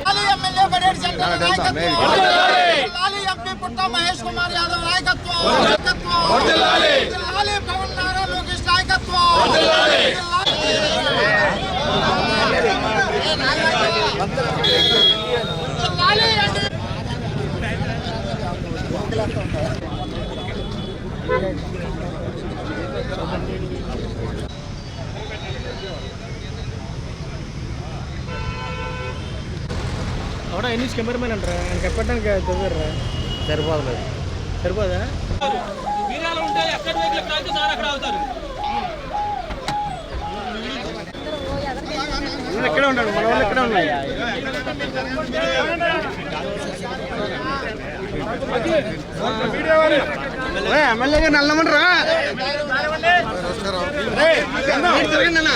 లాలి MLA Badeti centre నాయకత్వం లాలి ఎంపీ పుట్ట మహేష్ కుమార్ యాదవ్ నాయకత్వం నాయకత్వం ఎవడో ఎన్ని కెమెరామెన్ అంటారా? ఆయనకి ఎప్పటిదానికి చదివారా సరిపోదు సరిపోదా? ఎక్కడ ఉంటాడు మన వాళ్ళు ఎక్కడ ఉన్నాయి ఎమ్మెల్యేగా నల్లమంటారా తిరగండి అన్న.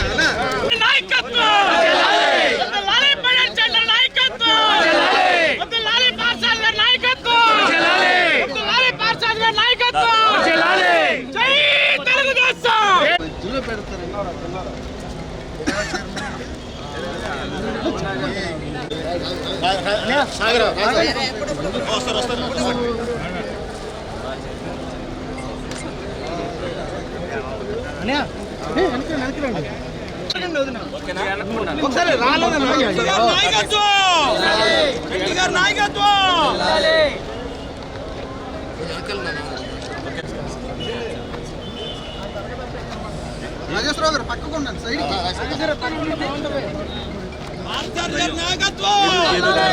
ఒకసారి రాలేదన్నా నాయకత్వం నాయకత్వం గారు పక్కకుండా సైడ్ పార్సాల్ గారి నాయకత్వం ధ్రువం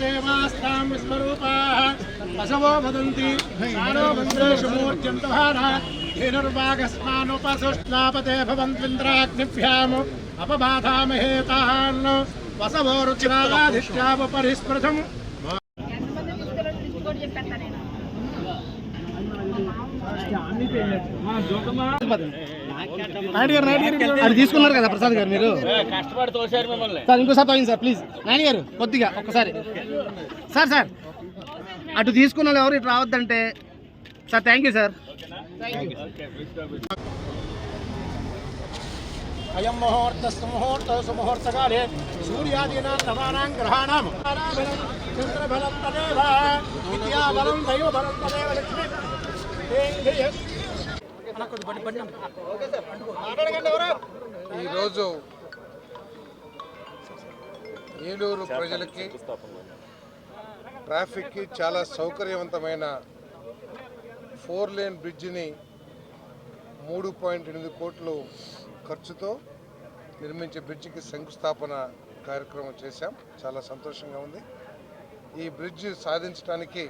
देवास्तां विस्वरूपाः मन्त्रेषु धेनुर्वागस्मानुपसुष्णापते भवन्त्विन्द्राग्निभ्याम् अपबाधामहेतान् वसवो నాయుడు గారు నాయుడు గారు అది తీసుకున్నారు కదా ప్రసాద్ గారు మీరు? కష్టపడి తోసారు మిమ్మల్ని. సార్ ఇంకోసారి తగ్గింది సార్ ప్లీజ్. నాని గారు కొద్దిగా ఒక్కసారి. సార్ సార్ అటు తీసుకున్న వాళ్ళు ఎవరు ఇటు రావద్దంటే సార్ థ్యాంక్ యూ సార్. అయం ముహూర్త సుముహూర్త సుముహూర్తకాలే సూర్యాదీనా నవానాం గ్రహాణం. చంద్రబలం తదేవ విద్యాబలం దైవబలం తదేవ లక్ష్మి ఈరోజు ఏలూరు ప్రజలకి ట్రాఫిక్కి చాలా సౌకర్యవంతమైన ఫోర్ లేన్ బ్రిడ్జిని మూడు పాయింట్ ఎనిమిది కోట్లు ఖర్చుతో నిర్మించే బ్రిడ్జికి శంకుస్థాపన కార్యక్రమం చేశాం. చాలా సంతోషంగా ఉంది. ఈ బ్రిడ్జ్ సాధించడానికి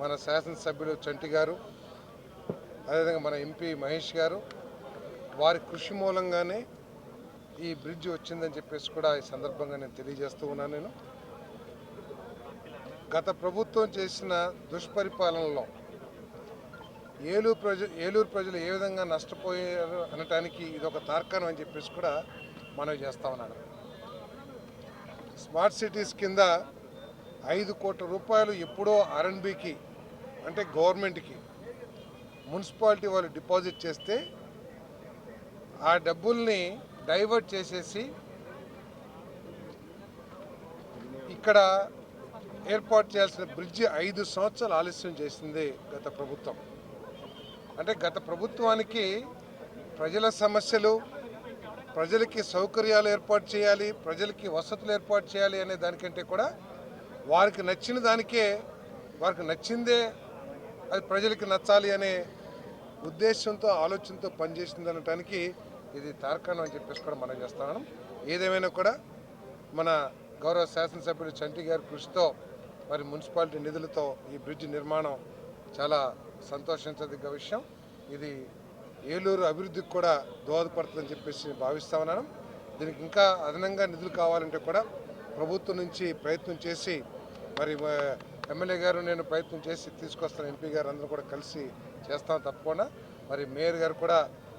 మన శాసనసభ్యులు చంటి గారు అదేవిధంగా మన ఎంపీ మహేష్ గారు వారి కృషి మూలంగానే ఈ బ్రిడ్జ్ వచ్చిందని చెప్పేసి కూడా ఈ సందర్భంగా నేను తెలియజేస్తూ ఉన్నాను నేను. గత ప్రభుత్వం చేసిన దుష్పరిపాలనలో ఏలూరు ప్రజ ఏలూరు ప్రజలు ఏ విధంగా నష్టపోయారు అనటానికి ఇది ఒక తార్కాణం అని చెప్పేసి కూడా మనవి చేస్తా ఉన్నాను. స్మార్ట్ సిటీస్ కింద ఐదు కోట్ల రూపాయలు ఎప్పుడో ఆర్ఎన్బికి అంటే గవర్నమెంట్కి మున్సిపాలిటీ వాళ్ళు డిపాజిట్ చేస్తే ఆ డబ్బుల్ని డైవర్ట్ చేసేసి ఇక్కడ ఏర్పాటు చేయాల్సిన బ్రిడ్జి ఐదు సంవత్సరాలు ఆలస్యం చేసింది గత ప్రభుత్వం. అంటే గత ప్రభుత్వానికి ప్రజల సమస్యలు ప్రజలకి సౌకర్యాలు ఏర్పాటు చేయాలి ప్రజలకి వసతులు ఏర్పాటు చేయాలి అనే దానికంటే కూడా వారికి నచ్చిన దానికే వారికి నచ్చిందే అది ప్రజలకి నచ్చాలి అనే ఉద్దేశంతో ఆలోచనతో పనిచేసింది అనటానికి ఇది తార్కాణం అని చెప్పేసి కూడా మనం చేస్తున్నాను ఏదేమైనా కూడా మన గౌరవ శాసనసభ్యుడు చంటి గారి కృషితో మరి మున్సిపాలిటీ నిధులతో ఈ బ్రిడ్జ్ నిర్మాణం చాలా సంతోషించదగ్గ విషయం. ఇది ఏలూరు అభివృద్ధికి కూడా దోహదపడుతుందని చెప్పేసి భావిస్తా ఉన్నాను దీనికి ఇంకా అదనంగా నిధులు కావాలంటే కూడా ప్రభుత్వం నుంచి ప్రయత్నం చేసి మరి ఎమ్మెల్యే గారు నేను ప్రయత్నం చేసి తీసుకొస్తాను ఎంపీ గారు అందరూ కూడా కలిసి చేస్తాను తప్పకుండా. మరి మేయర్ గారు కూడా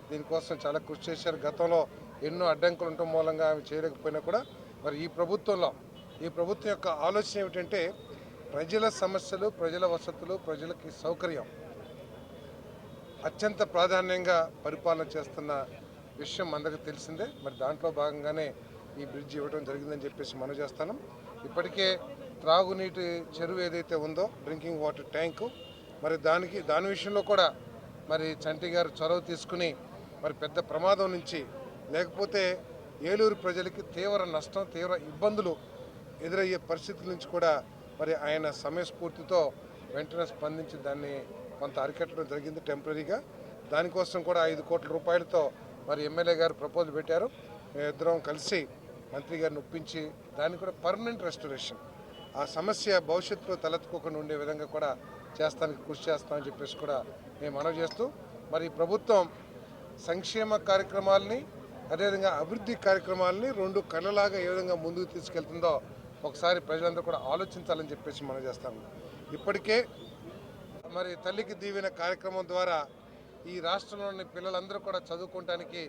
దీనికోసం చాలా కృషి చేశారు. గతంలో ఎన్నో అడ్డంకులు ఉండటం మూలంగా ఆమె చేయలేకపోయినా కూడా మరి ఈ ప్రభుత్వంలో ఈ ప్రభుత్వం యొక్క ఆలోచన ఏమిటంటే ప్రజల సమస్యలు ప్రజల వసతులు ప్రజలకి సౌకర్యం అత్యంత ప్రాధాన్యంగా పరిపాలన చేస్తున్న విషయం అందరికీ తెలిసిందే. మరి దాంట్లో భాగంగానే ఈ బ్రిడ్జ్ ఇవ్వడం జరిగిందని చెప్పేసి మనం చేస్తాను. ఇప్పటికే త్రాగునీటి చెరువు ఏదైతే ఉందో డ్రింకింగ్ వాటర్ ట్యాంకు మరి దానికి దాని విషయంలో కూడా మరి చంటి గారు చొరవ తీసుకుని మరి పెద్ద ప్రమాదం నుంచి లేకపోతే ఏలూరు ప్రజలకి తీవ్ర నష్టం తీవ్ర ఇబ్బందులు ఎదురయ్యే పరిస్థితుల నుంచి కూడా మరి ఆయన సమయస్ఫూర్తితో వెంటనే స్పందించి దాన్ని కొంత అరికట్టడం జరిగింది టెంపరీగా. దానికోసం కూడా ఐదు కోట్ల రూపాయలతో మరి ఎమ్మెల్యే గారు ప్రపోజల్ పెట్టారు. ఇద్దరం కలిసి మంత్రి గారిని ఒప్పించి దాన్ని కూడా పర్మనెంట్ రెస్టరేషన్. ఆ సమస్య భవిష్యత్తులో తలెత్తుకోకుండా ఉండే విధంగా కూడా చేస్తానికి కృషి చేస్తామని చెప్పేసి కూడా మేము మనవి చేస్తూ మరి ప్రభుత్వం సంక్షేమ కార్యక్రమాలని అదేవిధంగా అభివృద్ధి కార్యక్రమాలని రెండు కళ్ళలాగా ఏ విధంగా ముందుకు తీసుకెళ్తుందో ఒకసారి ప్రజలందరూ కూడా ఆలోచించాలని చెప్పేసి మనం చేస్తాము. ఇప్పటికే మరి తల్లికి దీవిన కార్యక్రమం ద్వారా ఈ రాష్ట్రంలోని పిల్లలందరూ కూడా చదువుకోవటానికి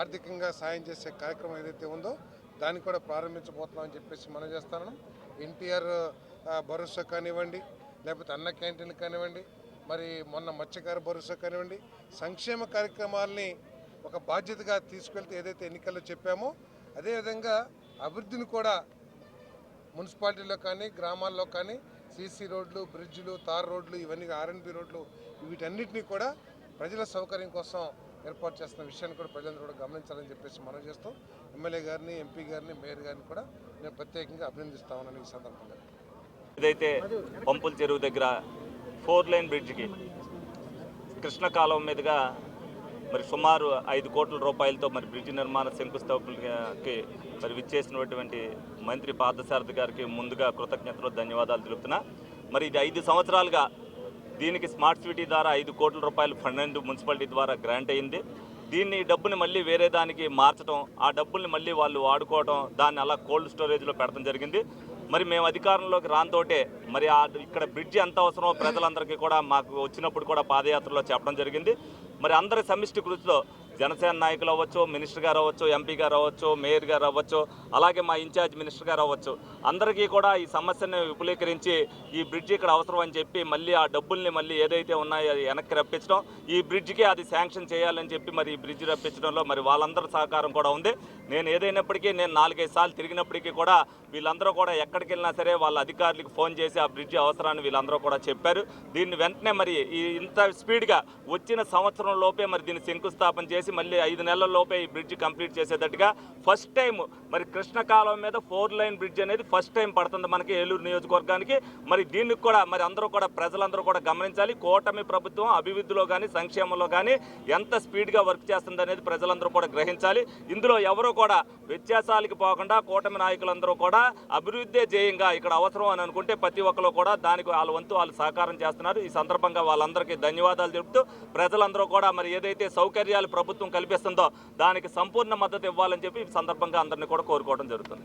ఆర్థికంగా సాయం చేసే కార్యక్రమం ఏదైతే ఉందో దాన్ని కూడా ప్రారంభించబోతున్నామని చెప్పేసి మనం చేస్తాను. ఎన్టీఆర్ భరోసా కానివ్వండి లేకపోతే అన్న క్యాంటీన్లు కానివ్వండి మరి మొన్న మత్స్యకార భరోసా కానివ్వండి సంక్షేమ కార్యక్రమాల్ని ఒక బాధ్యతగా తీసుకెళ్తే ఏదైతే ఎన్నికల్లో చెప్పామో అదేవిధంగా అభివృద్ధిని కూడా మున్సిపాలిటీలో కానీ గ్రామాల్లో కానీ సీసీ రోడ్లు బ్రిడ్జ్లు తార్ రోడ్లు ఇవన్నీ ఆర్ఎన్బి రోడ్లు వీటన్నిటినీ కూడా ప్రజల సౌకర్యం కోసం ఏర్పాటు చేస్తున్న విషయాన్ని కూడా ప్రజలందరూ కూడా గమనించాలని చెప్పేసి మనం చేస్తూ ఎమ్మెల్యే గారిని ఎంపీ గారిని మేయర్ గారిని కూడా నేను ప్రత్యేకంగా అభినందిస్తామని ఈ సందర్భంగా. ఇదైతే పంపుల చెరువు దగ్గర ఫోర్ లైన్ బ్రిడ్జ్కి కృష్ణ కాలం మీదుగా మరి సుమారు ఐదు కోట్ల రూపాయలతో మరి బ్రిడ్జ్ నిర్మాణ శంకుస్థాపనకి మరి విచ్చేసినటువంటి మంత్రి పార్థసారథి గారికి ముందుగా కృతజ్ఞతలు ధన్యవాదాలు తెలుపుతున్నా. మరి ఇది ఐదు సంవత్సరాలుగా దీనికి స్మార్ట్ సిటీ ద్వారా ఐదు కోట్ల రూపాయలు ఫండ్ మున్సిపాలిటీ ద్వారా గ్రాంట్ అయింది దీన్ని డబ్బుని మళ్ళీ వేరే దానికి మార్చడం ఆ డబ్బుల్ని మళ్ళీ వాళ్ళు వాడుకోవడం దాన్ని అలా కోల్డ్ స్టోరేజ్లో పెట్టడం జరిగింది. మరి మేము అధికారంలోకి రానితోటే మరి ఆ ఇక్కడ బ్రిడ్జి ఎంత అవసరమో ప్రజలందరికీ కూడా మాకు వచ్చినప్పుడు కూడా పాదయాత్రలో చెప్పడం జరిగింది. మరి అందరి సమిష్టి కృషిలో జనసేన నాయకులు అవ్వచ్చు మినిస్టర్ గారు అవ్వచ్చు ఎంపీ గారు అవ్వచ్చు మేయర్ గారు అవ్వచ్చు అలాగే మా ఇన్ఛార్జ్ మినిస్టర్ గారు అవ్వచ్చు. అందరికీ కూడా ఈ సమస్యను విపులీకరించి ఈ బ్రిడ్జ్ ఇక్కడ అవసరం అని చెప్పి మళ్ళీ ఆ డబ్బుల్ని మళ్ళీ ఏదైతే ఉన్నాయో అది వెనక్కి రప్పించడం ఈ బ్రిడ్జ్కి అది శాంక్షన్ చేయాలని చెప్పి మరి ఈ బ్రిడ్జ్ రప్పించడంలో మరి వాళ్ళందరి సహకారం కూడా ఉంది. నేను ఏదైనప్పటికీ నేను నాలుగైదు సార్లు తిరిగినప్పటికీ కూడా వీళ్ళందరూ కూడా ఎక్కడికి వెళ్ళినా సరే వాళ్ళ అధికారులకు ఫోన్ చేసి ఆ బ్రిడ్జ్ అవసరాన్ని వీళ్ళందరూ కూడా చెప్పారు. దీన్ని వెంటనే మరి ఈ ఇంత స్పీడ్గా వచ్చిన సంవత్సరం లోపే మరి దీన్ని శంకుస్థాపన చేసి మళ్ళీ ఐదు నెలల లోపే ఈ బ్రిడ్జ్ కంప్లీట్ చేసేటట్టుగా ఫస్ట్ టైం మరి కృష్ణకాలం మీద ఫోర్ లైన్ బ్రిడ్జ్ అనేది ఫస్ట్ టైం పడుతుంది మనకి ఏలూరు నియోజకవర్గానికి. మరి దీనికి కూడా మరి అందరూ కూడా ప్రజలందరూ కూడా గమనించాలి. కూటమి ప్రభుత్వం అభివృద్ధిలో కానీ సంక్షేమంలో కానీ ఎంత స్పీడ్గా వర్క్ చేస్తుంది అనేది ప్రజలందరూ కూడా గ్రహించాలి. ఇందులో ఎవరు కూడా వ్యత్యాసాలకి పోకుండా కూటమి నాయకులందరూ కూడా అభివృద్ధి జేయంగా ఇక్కడ అవసరం అని అనుకుంటే ప్రతి ఒక్కరు కూడా దానికి వాళ్ళ వంతు వాళ్ళు సహకారం చేస్తున్నారు. ఈ సందర్భంగా వాళ్ళందరికీ ధన్యవాదాలు చెబుతూ ప్రజలందరూ కూడా మరి ఏదైతే సౌకర్యాలు ప్రభుత్వం కల్పిస్తుందో దానికి సంపూర్ణ మద్దతు ఇవ్వాలని చెప్పి ఈ సందర్భంగా అందరినీ కూడా కోరుకోవడం జరుగుతుంది.